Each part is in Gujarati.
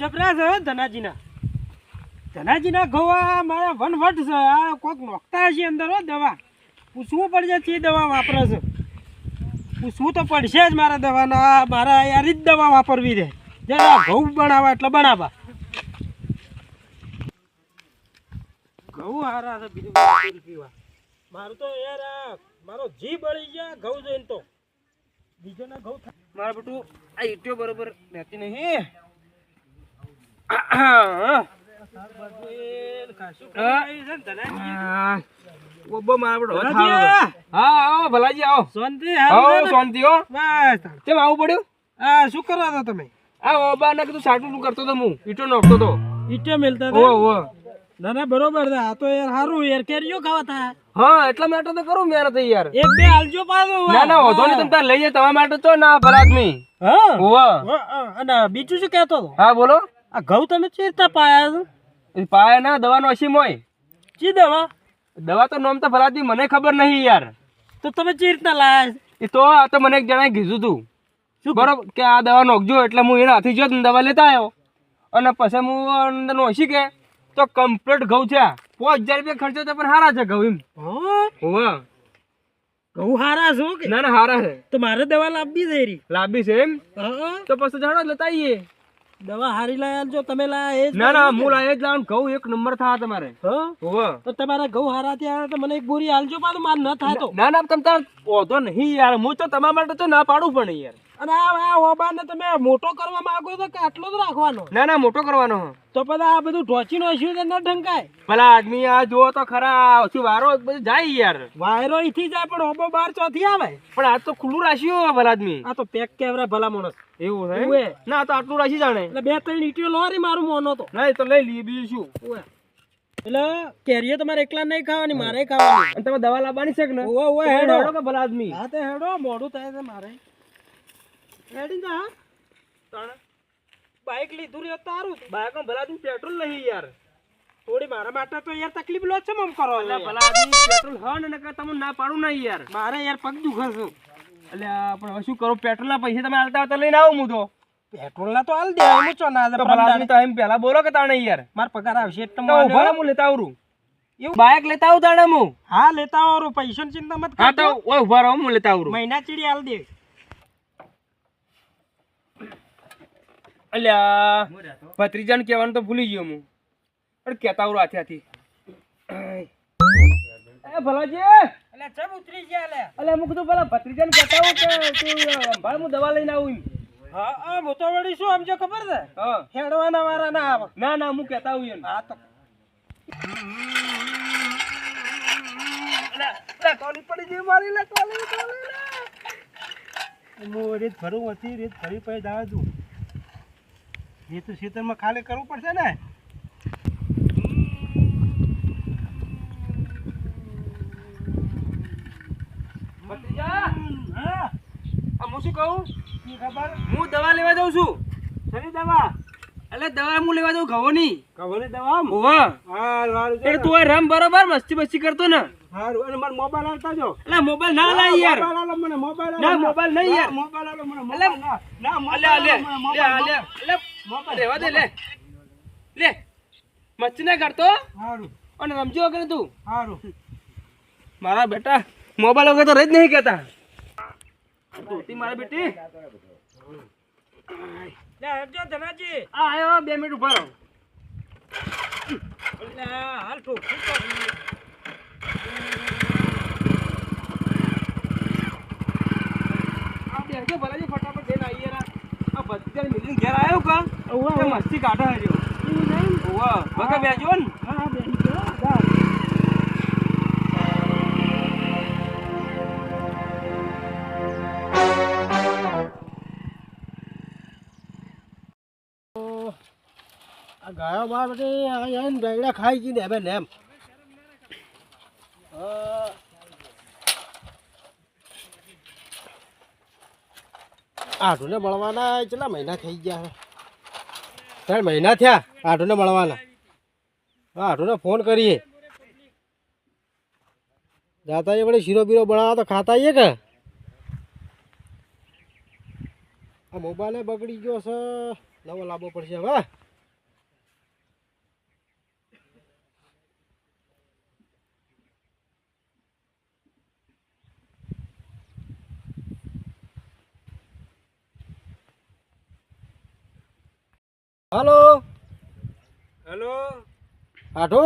જબરા છે ધનાજીના. ધનાજીના આ મારા વનવટ છે. આ કોક નોખતા હશે અંદર હો દવા. પૂછવું પડશે છે દવા વાપરે છે. પૂછવું તો પડશે જ મારા દવાના. મારા યાર જ દવા વાપરવી રહે જે આ ઘઉં બનાવવા એટલે બનાવવા. ઘઉં હારા છે, બીજું પીવા. મારું તો યાર મારો જી બળી ગયા ઘઉં જોઈને તો. બીજો ના ઘઉં મારા બેટું આ ઈટીઓ બરોબર રહેતી નહીં. ભલાજી! હા આવો શાંતિ આવો શાંતિ હો. બસ. કેમ આવું પડ્યું? આ શું કરવા હતા તમે? આ ઓબા ને કીધું સાટું કરતો તો હું? ઈટો નાખતો તો. ઈટો મેલતા ઓ ઓ ના ના બરોબર છે. આ તો યાર સારું યાર કેરીઓ ખાવા થા હા એટલા માટે તો કરું મહેનત યાર. એક બે હાલજો પાછો. ના ના વધો નહીં તમે તાર લઈ જાય તમારા માટે તો ના ભલા આદમી હા. ઓવા હા, હા, અને બીજું શું કહેતો હા બોલો. આ ઘઉં તમે ચી રીતના પાયા છો? પાયા ના દવાનો અસીમ હોય. ચી દવા? દવા તો નોમ તો ભરાતી મને ખબર નહીં યાર. તો તમે ચી રીતના લાયા એ તો આ તો મને એક જણાએ કીધું તું. શું? બરોબર કે આ દવા નોખજો એટલે હું એના હાથી જો દવા લેતા આવ્યો. અને પછી હું અંદર નોશી કે તો કમ્પ્લીટ ઘઉં છે. પાંચ હજાર રૂપિયા ખર્ચો તો પણ સારા છે ઘઉં એમ. હા? હોવા. ઘઉં હારા છો કે? ના ના હારા છે. તો મારે દવા લાવવી છે એરી. લાંબી છે એમ? તો પછી જાણો લેતા આવીએ દવા હારી લાયા જો તમે લાયા એ ના ના હું લાયા જ લાવું ઘઉં એક નંબર થા તમારે. હા? તો તમારા ઘઉં હારા ત્યાં તો મને એક બોરી હાલજો પાછું માર ન થાય તો. ના ના તમ તાર ઓધો નહીં યાર હું તો તમારા માટે તો ના પાડું પણ યાર. અને આ આ ને તમે મોટો કરવા માંગો તો કે આટલો જ રાખવાનો? ના ના મોટો કરવાનો. તો પછી આ બધું ઢોચીને હસ્યું તો ના ઢંકાય? ભલા આદમી આ જુઓ તો ખરા ઓછી વારો બધું જાય યાર. વાયરો અહીંથી જાય પણ ઓબો બાર ચોથી આવે? પણ આ તો ખુલ્લું રાખ્યું ભલા આદમી. આ તો પેક કેવરા ભલા માણસ. એવું છે ના તો આટલું રાશી જાણે. એટલે બે ત્રણ લીટીઓ લો રે મારું મોનો તો. ના તો લઈ લઈએ બીજું શું. એટલે કેરીઓ તમારે એકલા નહીં ખાવાની મારે ખાવાની. અને તમે દવા લાવવાની છે કે ને. હેડો કે ભલા આદમી? હા તે હેડો મોડું થાય છે મારે. હેડી જા તણ બાઈક લીધું રહ્યો તારું. બાઈકમાં ભલા તું પેટ્રોલ નહીં યાર. થોડી મારા માટે તો યાર તકલીફ લો છે મમ કરો એટલે ભલા આદમી પેટ્રોલ હ ને નકર તમને ના પાડું નહીં યાર. મારે યાર પગ દુખે છે એટલે પણ હવે શું કરું? પેટ્રોલના પૈસા તમે હાલતા તો લઈને આવું હું તો પેટ્રોલ ના તો હાલ દે હું ચો ના તો ભલા તો એમ પહેલા બોલો કે તાણે યાર. માર પગાર આવશે એટલે તો ભલા હું લેતા આવરું. એવું? બાઈક લેતા આવું તાણે હું. હા લેતા આવો પૈસાની ચિંતા મત હા તો ઓય ઊભા રહો હું લેતા આવરું. મહિના ચીડી હાલ દે. અલ્યા ભત્રીજાને કહેવાનું તો ભૂલી ગયો હું. પણ કહેતા આવરું હાથે હાથી એ ભલાજી. એટલે ચમ ઉતરી ગયા અલ્યા? હું કીધું પેલા ભત્રીજાને કહેતા આવું કે અંભાળ હું દવા લઈને આવું હા હા હું તો વળી શું સમજો ખબર છે? હા. હેડવાના વાળા ના આવે. ના ના હું કહેતા એમ. હા તો. કોની પડી ગઈ મારી લે હું ભરું હતી રીત ભરી પછી જાવ દઉં એ તો ખેતરમાં ખાલી કરવું પડશે ને. હા. શું કહું? ખબર? હું દવા લેવા જાઉં છું. દવા? એટલે દવા હું લેવા દઉં ઘઉંની. કવરની દવા? ઓવા હા વાળું તું રમ બરોબર મસ્તી મસ્તી કરતો ને. હારું અને મારો મોબાઈલ આવતા જો. એટલે મોબાઈલ ના લાય યાર. મોબાઈલ મને મોબાઈલ ના, મોબાઈલ નહીં યાર. મોબાઈલ મને મોબાઈલ ના. ના મોબાઈલ લે લે લે લે રહેવા દે લે. લે. મસ્તી ના કરતો હારું. અને રમજો વગર તું. હારું. મારા બેટા મોબાઈલ વગર તો રહી જ નહીં કહેતા. ધોતી મારા બેટી. લે હેડજો ધનાજી. આ આયો બે મિનિટ ઊભા રહો. લે હાલ ઠોકી આ ભલાજી રા આ બધી મિલિંગ ઘેર આવ્યો કા ઉવ્વ, તે ઉવ્વ. મસ્તી કાઢો હેજો ઓવા બગા બેજો ને હા હા બેસી ગયો જા. આ ગાયો બાર બધી આઈને બેગડા ખાઈ ગઈ ને હવે ને એમ આઠુને મળવાના કેટલા મહિના થઈ ગયા? ત્રણ મહિના થયા? આઠુને મળવાના. આઠુને ફોન કરીએ. જાતા એ વળી શીરો બીરો બનાવવા તો ખાતા આવીએ કે? આ મોબાઈલે બગડી ગયો છે. નવો લાવવો પડશે હવે. હાલો. હેલો. આઠો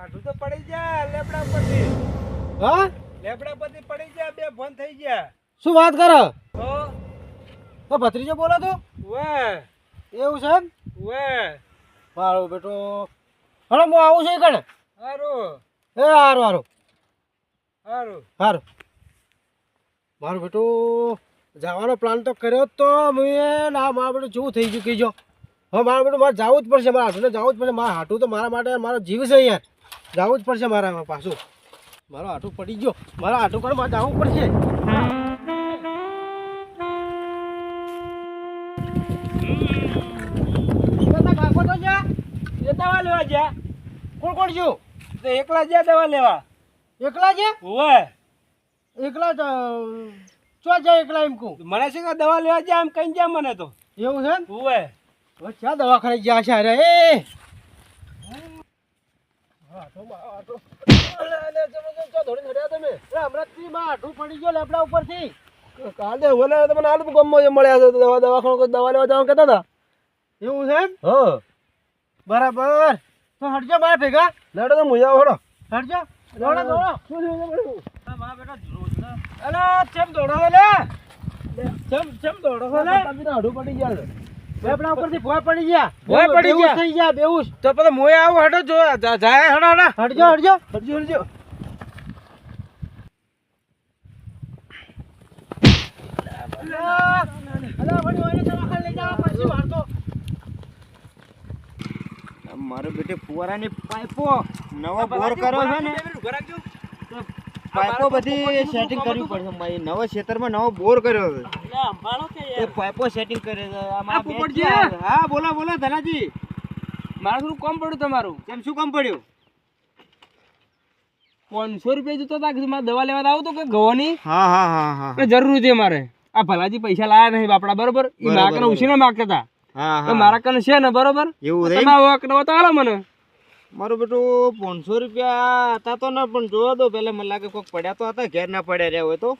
આઠો તો પડી જા લેબડા પરથી. હા? લેબડા પરથી પડી જા બે ફોન થઈ ગયા. શું વાત કરો? તો? તો ભત્રીજો બોલો તો. વે એવું છે વે મારો બેટો. હલો હું આવું છું કણે હારું. એ હારું હારું. હારું. હારું. મારો બેટો જવાનો પ્લાન તો કર્યો જ તો. મેં ના મારો બેટો જેવું થઈ ગયું કહીજો. હવે મારા માટે મારે જવું જ પડશે મારા હાટુને જવું જ પડશે. મારા હાટું તો મારા માટે મારો જીવ છે યાર જવું જ પડશે મારા પાછું. મારો હાટું પડી ગયો. મારા હાટું કરે મારે જવું પડશે. કાકો તો જ્યાં? એ દવા લેવા જા કોણ કોણ છું તો એકલા જા દવા લેવા? એકલા છે વે એકલા ચો જાય એકલા એમ કહું? મને શું દવા લેવા જાય એમ કઈ જ્યાં મને તો. એવું છે ને વે હવે ક્યાં દવાખાને ગયા છે અરે? એ! તમે કાલે ઓલે તમને આલુ ગમો મળ્યા છે દવા દવાખાનો દવા લેવા જવાનું કહેતા હતા? એવું છે? હા. બરાબર. તો હટજો મારા ભેગા. લેડો તો મુજા હોડો. હટજો. દોડો દોડો. અલા ચમ દોડો છો લે? ચમ ચમ દોડો લે આઠું પડી ગયા છે. લેપડા ઉપરથી ભોય પડી ગયા ભોય પડી ગયા? થઈ ગયા બેઉસ તો પછી મોય આવો હટો જો જાય હડો હડો હટજો હટજો હટજો હટજો. મારો બેટે ફુવારાની પાઇપો નવો બોર કર્યો છે ને પાઇપો બધી સેટિંગ કરવી પડશે મારી નવો ક્ષેત્રમાં નવો બોર કર્યો છે એ પાઇપો સેટિંગ કરે છે. હા બોલો બોલો ધનાજી. મારે થોડું કમ પડ્યું તમારું. કેમ શું કામ પડ્યું? પાંચસો રૂપિયા જોતો હતા કે મારે દવા લેવા આવું તો કે ગવાની? હા હા હા હા જરૂર છે મારે આ ભલાજી પૈસા લાયા નહીં બાપડા બરોબર? એ મારા કને ઉછીને માગતા હતા હા તો હા. મારા કને છે ને બરોબર? એવું તમે આવો કને તો હાલો મને. મારું બેટું પાંચસો રૂપિયા હતા તો ના પણ જોવા દો પેલા મને લાગે કોઈક પડ્યા તો હતા ઘેર ના પડ્યા રહ્યા હોય તો.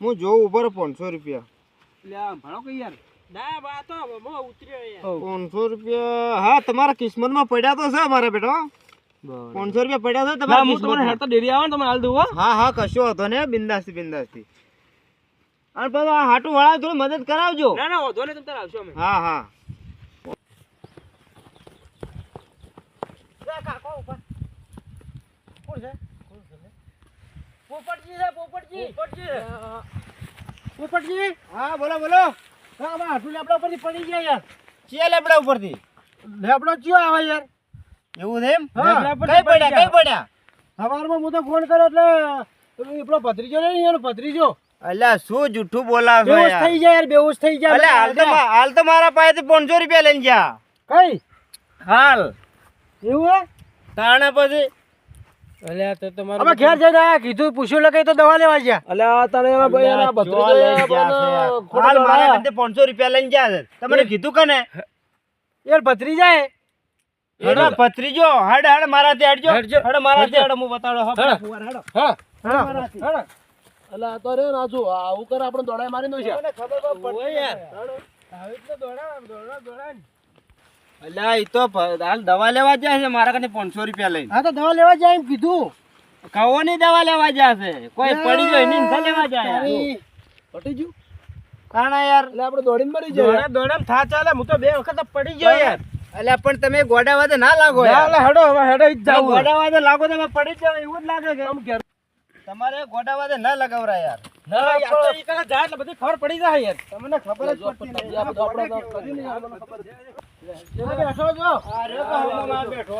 હું જોઉં ઊભો પાંચસો રૂપિયા. એટલે આ કઈ યાર? ના બા તો ઉતર્યો પાંચસો રૂપિયા હા તમારા કિસ્મતમાં પડ્યા તો છે મારા બેટો. પાંચસો રૂપિયા પડ્યા છે તમારા હું હેરતા ડેરી આવે ને તમે હાલ દઉં હા હા કશો હતો ને બિંદાસથી બિંદાસથી. અને પછી આ હાટું વાળા થોડી મદદ કરાવજો. ના ના વાંધો નહીં તમે આવશો અમે. હા હા. કાકો ઉપર. કોણ છે? પોપટજી છે, પોપટજી. પોપટજી. હા બોલો બોલો હા, આમાં હાથું લેપડા ઉપરથી પડી ગયા યાર. ચિયા લેબડા ઉપરથી લેપડો ચિયો આવે યાર? એવું છે એમ હા. કઈ પડ્યા કઈ પડ્યા સવારમાં હું તો ફોન કર્યો એટલે પેલો ભત્રીજો નહીં એનો ભત્રીજો અલ્યા શું જૂઠું બોલાવ બેહોશ થઈ જાય યાર બેહોશ થઈ જાય અલ્યા હાલ તો હાલ તો મારા પાસેથી પાંચસો રૂપિયા લઈને ગયા કઈ હાલ એવું તાણે પછી? અલ્યા તો તમારે અમે ઘેર જઈને આયા કીધું પૂછ્યું લગે તો દવા લેવા ગયા. અલ્યા તને એના ભાઈ એના અલ્યા. હાલ મારા રૂપિયા લઈને ગયા છે. તમને કીધું કને યાર ભત્રીજા હે એનો ભત્રીજો હડ હડ મારાથી હડજો. હડજો. હડ મારાથી હડ હું બતાડો. હા, હડ. હા. હા મારાથી. આ તો રે રાજુ આવું કરે આપણે દોડાઈ મારી દઉં છે. ખબર તો યાર. દોડા દોડા દોડા અલ્યા એ તો હાલ દવા લેવા જાય છે મારા કને પાંચસો રૂપિયા લઈને. હા તો દવા લેવા જાય એમ કીધું. કહોની દવા લેવા જાય છે. કોઈ પડી એની નથી લેવા જાય. પટી ગયું? કાણા યાર? એટલે આપણે દોડીને મરી દોડા દોડા થા ચાલે હું તો બે વખત પડી ગયો યાર. એટલે પણ તમે ગોડા વાદે ના લાગો ના, યાર. હેડો હવે હેડો જ જાવ જાવું ગોડા વાદે લાગો તમે પડી જાવ એવું જ લાગે કે તમારે ગોડા વાદે ના લગાવરા યાર. ના, યાર, તો કણે જાય એટલે બધી ખબર પડી જાય યાર. તમને ખબર જ પડતી નહીં. તો ખબર છે. બેઠો બેઠો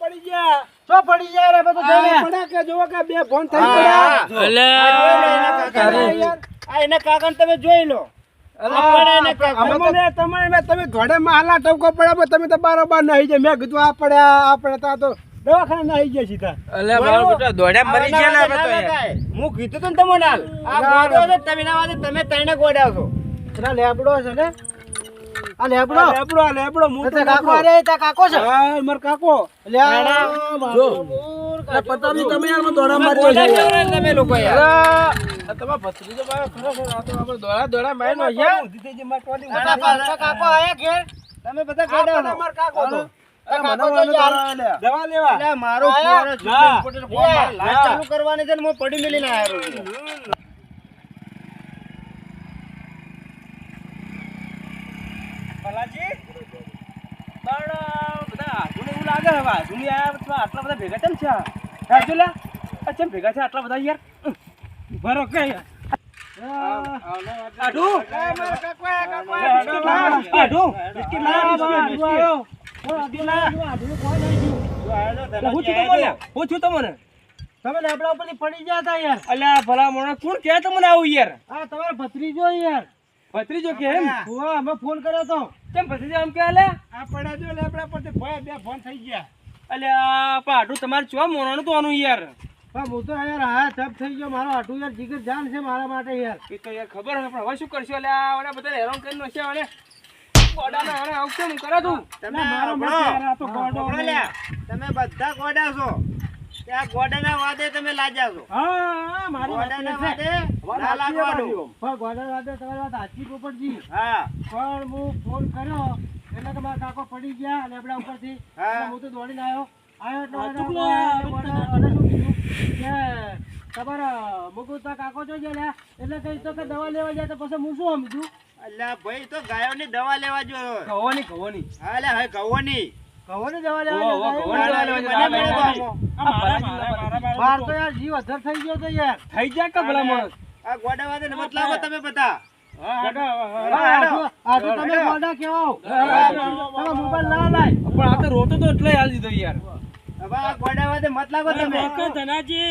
પડી ગયા પડી રે બધું પડ્યા કે જોવો કે બે ફોન થઈ પડ્યા આ એના તમે જોઈ લો તમે ઘોડે માં હાલા ટવકો પડ્યા પણ તમે તો બારોબાર નહીં જાય મેં કીધું આ પડ્યા આ પડ્યા તો દવાખાના આવી ગયા સીધા બેટા દોડ્યા મરી ગયા ને હું કીધું તું તમને હાલ. આ તમે ના તમે ત્રણે ગોડ્યા છો. પેલા લેબડો છે ને? આ લેબડો? લેબડો આ લેબડો મોટો કાકો અરે તા કાકો છે? હા માર કાકો. લે આ જો. મૂર્ખ પતા નહીં તમે યાર દોડા મારી છે તમે લોકો યાર. તમે આ તમારા ભત્રીજો મારો ખરો છે. આ તો આપણે દોડા દોડા મારીને હશે. કાકા પાછા કાકો આયા ઘેર. તમે બધા ગોડા છો કાકો તો તો યાર. મારો ના. ફોન મારે. લાઈટ ના. ચાલુ કરવાની છે ને હું પડી મેલીને આવ્યો છું. ભલાજી પણ બધા આયા આટલા બધા ભેગા કેમ છે આ કેમ ભેગા છે આટલા બધા યાર ભરો કે હું હું તમે લેબડા ઉપરથી પડી ગયા હતા યાર અલ્યા ભલા મોણા કોણ કહે તમને આવું યાર આ તમારો ભત્રીજો યાર ભત્રીજો કે એમ? હોવા અમે ફોન કર્યો તો? કેમ ભત્રીજો એમ કે લે આ પડ્યા જો લેબડા પરથી ભય બે ફોન થઈ ગયા. અલ્યા પણ આડુ તમારે ચો મોણાનું તો આનું યાર? પણ હું તો યાર હા થપ થઈ ગયો. મારો આટું યાર જીગર જાન છે મારા માટે યાર. એ તો યાર ખબર હે પણ હવે શું કરશું? અલ્યા ઓલા બધા હેરાન કરીને નશે અને ગોડાના હાણે આવશે હું કરે તું તમે મારો મત યાર, આ તો ગોડો લ્યા. તમે બધા ગોડા છો. ત્યાં ગોડાના વાદે તમે લાગ્યા છો? હા હા મારી ગોડાના વાદે ના લાગવાનું. પણ ગોડા વાદે તમારી વાત સાચી પોપટજી. હા. પણ હું ફોન કર્યો એટલે કે મારા કાકો પડી ગયા લેબડા ઉપરથી એટલે હું તો દોડીને આવ્યો. આવ્યો એટલે તમારા મુકુતા કાકો જો ગયા એટલે કઈ તો કે દવા લેવા જાય તો પછી હું શું સમજુ? અલ્યા ભાઈ તો ગાયોની દવા લેવા જો કહોની કહોની હા લે હવે ગવોની કહો ને દવા બાર તો યાર જીવ અધર થઈ ગયો તો યાર. થઈ જાય કે ભલા માણસ? આ ગોડા વાદે મત લાવો તમે બધા. હા હેડો, હા, હેડો. આટલું- આટલું તમે ગોડા કેવો તમે મોબાઈલ ના લાય. પણ આ તો રોતો તો એટલે હાલ દીધો યાર. હવે આ ગોડા વાદે મત લાગો તમે. ધનાજી.